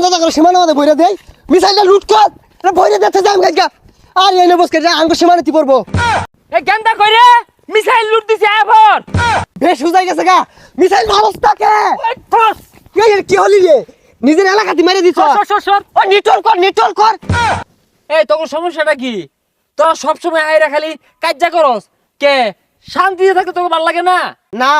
করে সীমানা মধ্যে বইরে দেয়। মিসাইলটা লুট কর এটা বইরে দিতে যাম গাইকা আর এনে বসকে যা আঙ্গ সীমানা তি পড়ব। এ গেন্দা কইরে মিসাইল লুট দিছে এবার বেশ হুজাই গেছে গা মিসাইল মানুষ তাকে। কি হলি রে? নিজের এলাকাতে মেরে দিছ। সর সর সর ও নিটল কর নিটল কর। এই তোর সমস্যাটা কি? তোরা সবসময় আইরা খালি কাজ্জা করস। কে? শান্তিতে থাকতে তোকে ভালো লাগে না? না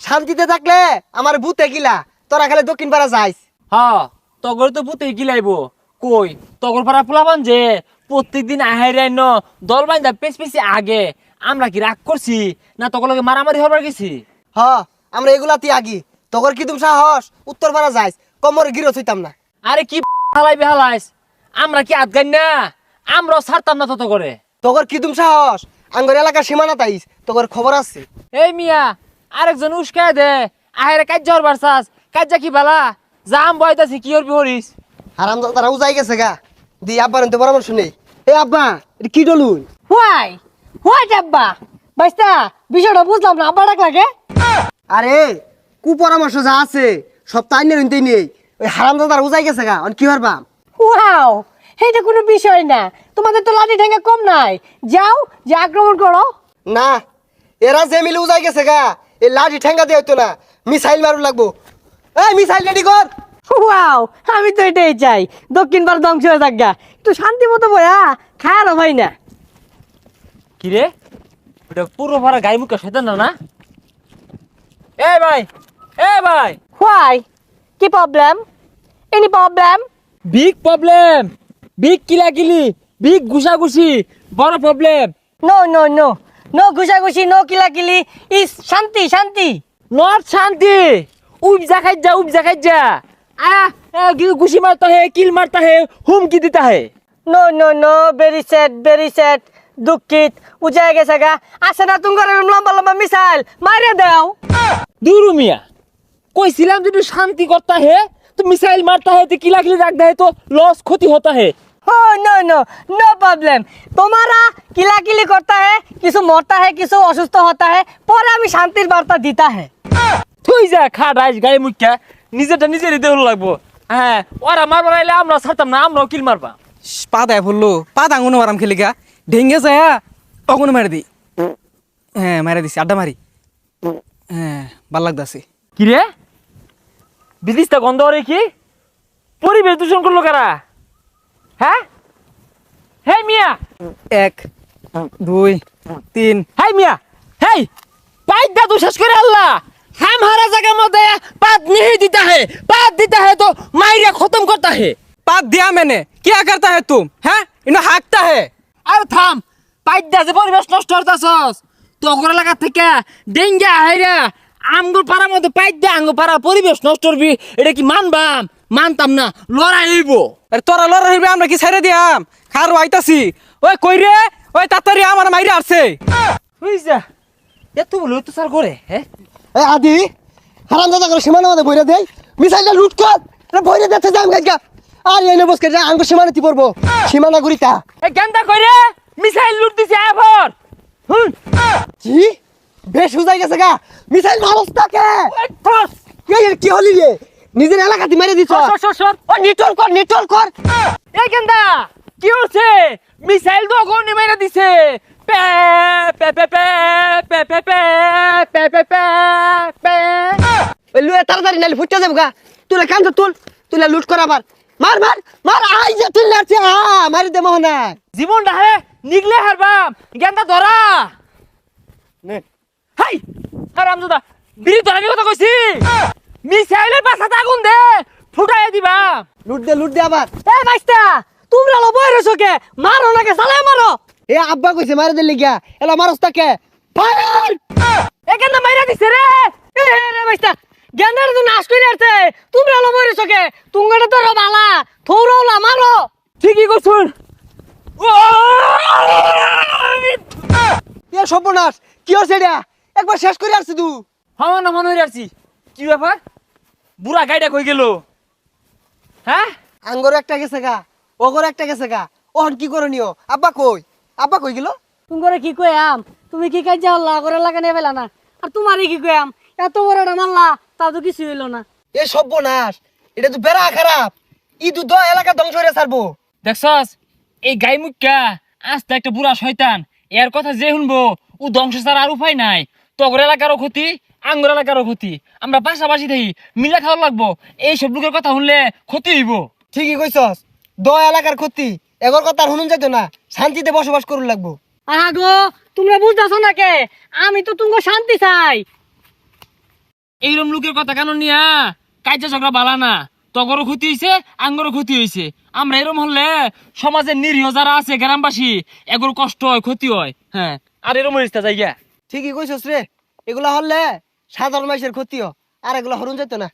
শান্তিতে থাকলে আমার ভূতে গিলা তোরা খালি দক্ষিণ পাড়া যাইস। হ্যাঁ তগর তো পুতে গিলাইবো। কই তগর পাড়া পোলাবান যে প্রত্যেকদিন আহাইরাই ন দল বাইন্দা পেছ পেছি আগে। আমরা কি রাগ করছি না তগর লগে মারামারি হবার গেছি? হ আমরা এগুলাতে আগি। তোর কি তুমি সাহস? উত্তর পাড়া যাইস কমর গিরো থইতাম না। আরে কি হালাই বেহালাইস আমরা কি আদগাই না? আমরাও ছাড়তাম না তত করে তোর কি তুমি সাহস? আঙ্গর এলাকার সীমানা তাইস তোর খবর আছে। এই মিয়া আরেকজন উস্কায় দে। আহেরে কাজ্জা হরবার চাস কাজ্জা কি বালা? জাম বয়তাছি কি হরবি হরিস হারাম তারা উজাই গেছে গা। দি আব্বার তো পরামর্শ নেই। এ আব্বা এটা কি ডলুন? হোয়াই হোয়াই ডাব্বা বাইস্তা বিষয়টা বুঝলাম না আব্বা ডাক লাগে আরে কু পরামর্শ যা আছে সব তাই নিতেই নেই। ওই হারাম দাদার উজাই গেছে গা অন কি পারবা ওয়াও এটা কোনো বিষয় না। তোমাদের তো লাঠি ঠেঙ্গা কম নাই। যাও যে আক্রমণ করো। না এরা যে মিলে উজাই গেছে গা এই লাঠি ঠেঙ্গা দিয়ে হইতো না। মিসাইল মারু লাগবো। এই মিসাইল রেডি কর। ওয়াও আমি তো এটাই চাই। দক্ষিণ ভারত ধ্বংস হয়ে থাক একটু শান্তি মতো বয়া খায়ারও ভাই না। কি রে ওটা পুরো ভরা গাই মুখে সেতেন না না? এ ভাই এ ভাই। হোয়াই কি problem any problem big problem big কিলাকিলি big ঘুষাঘুষি বড় problem no no no no ঘুষাঘুষি no কিলাকিলি। ইস শান্তি শান্তি। নট শান্তি। উপজা খাইজা উপজা খাইজা आ মারতা হে কিল মারতা হে হুম কি দিতা হে। No no no very sad very sad দুঃখিত উজায় গেছে গা। আসে না তুমি লম্বা লম্বা মিসাইল মারে দাও। দুরু মিয়া কইছিলাম যে শান্তি করতা হে তো মিসাইল মারতা হে তো কিলা কিলি রাখ হে তো লস ক্ষতি হতা হে। ও নো নো নো প্রবলেম তোমারা কিলা কিলি করতা হে কিছু মরতা হে কিছু অসুস্থ হতা হে পরে আমি শান্তির বার্তা দিতা হে। তুই যা খা রাইস গায়ে মুখ্যা। নিজেরটা নিজেরই দেহ লাগবো। হ্যাঁ ওরা মারবার আইলে আমরা ছাড়তাম না আমরাও কিল মারবা। পা দেয় বলল পা দাঙ্গুনো মারাম খেলিকা ঢেঙ্গে যায় অগুনো মেরে দি। হ্যাঁ মেরে দিছি আড্ডা মারি। হ্যাঁ ভালো লাগতাছে। কি রে? বিদিশটা গন্ধ রে কি? পরিবেশ দূষণ করল কারা? হ্যাঁ? হে মিয়া! এক দুই তিন। হাই মিয়া! হেই! পাইত দা তু শেষ করে আল্লাহ! হাম হারা জায়গার মধ্যে পাত नहीं দিতা হে পাত দিতা হে তো মাইরা খতম করতা হে पात दिया मैंने क्या करता है तुम हैं इन्हें हाँकता है আর থাম পাইত দা যে পরিবেশ নষ্ট করতাছস তো ওগর লাগা থেকে ডেঙ্গা হাইরা আমগুর পাড়ার মধ্যে পাইত দা আঙ্গুর পাড়া পরিবেশ নষ্ট করবি এটা কি মানবাম মানতাম না লড়াই হইব আরে তোরা লড়া হইবে আমরা কি ছেড়ে দিয়াম খার আইতাছি ওই কই রে ওই তাড়াতাড়ি আমার মাইরে আসছে বুঝছা এত বলে অত্যাচার করে হ্যাঁ এ আদি হারাম দাদা করে সীমানা মধ্যে বইরে দেয় মিসাইলটা লুট কর বইরে দিতে যাম গাইকা। আর এনে বসকে যা আঙ্গ সীমানা তি পড়ব সীমানা গুরিতা এ গেন্দা কইরে মিসাইল লুট দিছে এবার। হুম। কি? বেশ হুজাই গেছে গা। মিসাইল মানুষ তাকে এই কি হলি রে? নিজের এলাকাতে মেরে দিছ? সর সর সর ও নিটল কর নিটল কর। এ গেন্দা কি হচ্ছে? মিসাইল তো অগ্নি মেরে দিছে। লুয়ে তাড়াতাড়ি নালি ফুটতে দেব গা তুলে কান্ত তুল তুলে লুট কর আবার। মার মার মার আই যে তুল নাচে আ মারি দে মোহনা জীবন ডাহে নিগলে হারবাম গেন্দা ধরা। নে। হাই হারাম জুদা বিড়ি ধরাবি কথা কইছি? মিসাইলের পাশাতে আগুন দে ফুটাই দিবা। লুট দে লুট দে আবার। এ মাইস্তা তোমরা লবয় রসকে মারো নাকি সালে মারো। এ আব্বা কইছে মারি দে লিগা এলা মারস তাকে ফায়ার! এখানে মাইরা দিছে রে! এ রে বাইস্তা। জ্ঞানের তো নাশ করে আসছে তোমরা লো বইরে চোখে। তুঙ্গটা তো বালা। থৌরওলা মারো ঠিকই করছুন এ সর্বনাশ। কি হচ্ছে এটা? একবার শেষ করে আসছি তুই হওয়া না মনে আসছি কি ব্যাপার? বুড়া গাইডা কই গেল? হ্যাঁ? আঙ্গর একটা গেছে গা। ওগর একটা গেছে গা। ওহন কি করণীয়? আব্বা কই? আব্বা কই গেল? তুঙ্গরে কি কয়াম তুমি কি কাজ হল্লা? করে লাগানে পেলা না। আর তোমারে কি কয়াম এত বড় একটা মারলা তাও তো কিছু হইল না। এ সব সর্বনাশ। এটা তো বেড়া খারাপ। ইদু দ এলাকা ধ্বংস হয়ে ছাড়বো। দেখছস? এই গাই মুখ্যা আস্তে একটা বুড়া শয়তান। এর কথা যে শুনব ও ধ্বংস ছাড়া আর উপায় নাই। তগর এলাকারও ক্ষতি আঙ্গুর এলাকারও ক্ষতি। আমরা পাশাপাশি থাকি মিলা খাওয়া লাগবো। এই সব লোকের কথা শুনলে ক্ষতি হইব। ঠিকই কইছস। দ এলাকার ক্ষতি। এগর কথা আর শুনুন যাইতো না শান্তিতে বসবাস করুন লাগবো। আগো তোমরা বুঝতেছো না কে? আমি তো তুমি শান্তি চাই। এইরম লোকের কথা কেন নিয়া? কাজা ঝগড়া বালা না। তগরও ক্ষতি হয়েছে আঙ্গরও ক্ষতি হয়েছে আমরা এরম হলে সমাজের নিরীহ যারা আছে গ্রামবাসী এগুলো কষ্ট হয় ক্ষতি হয়। হ্যাঁ আর এরম হইছে জায়গা ঠিকই কইছস রে এগুলা হলে সাধারণ মানুষের ক্ষতি ক্ষতিও আর এগুলা হরুন যেত না।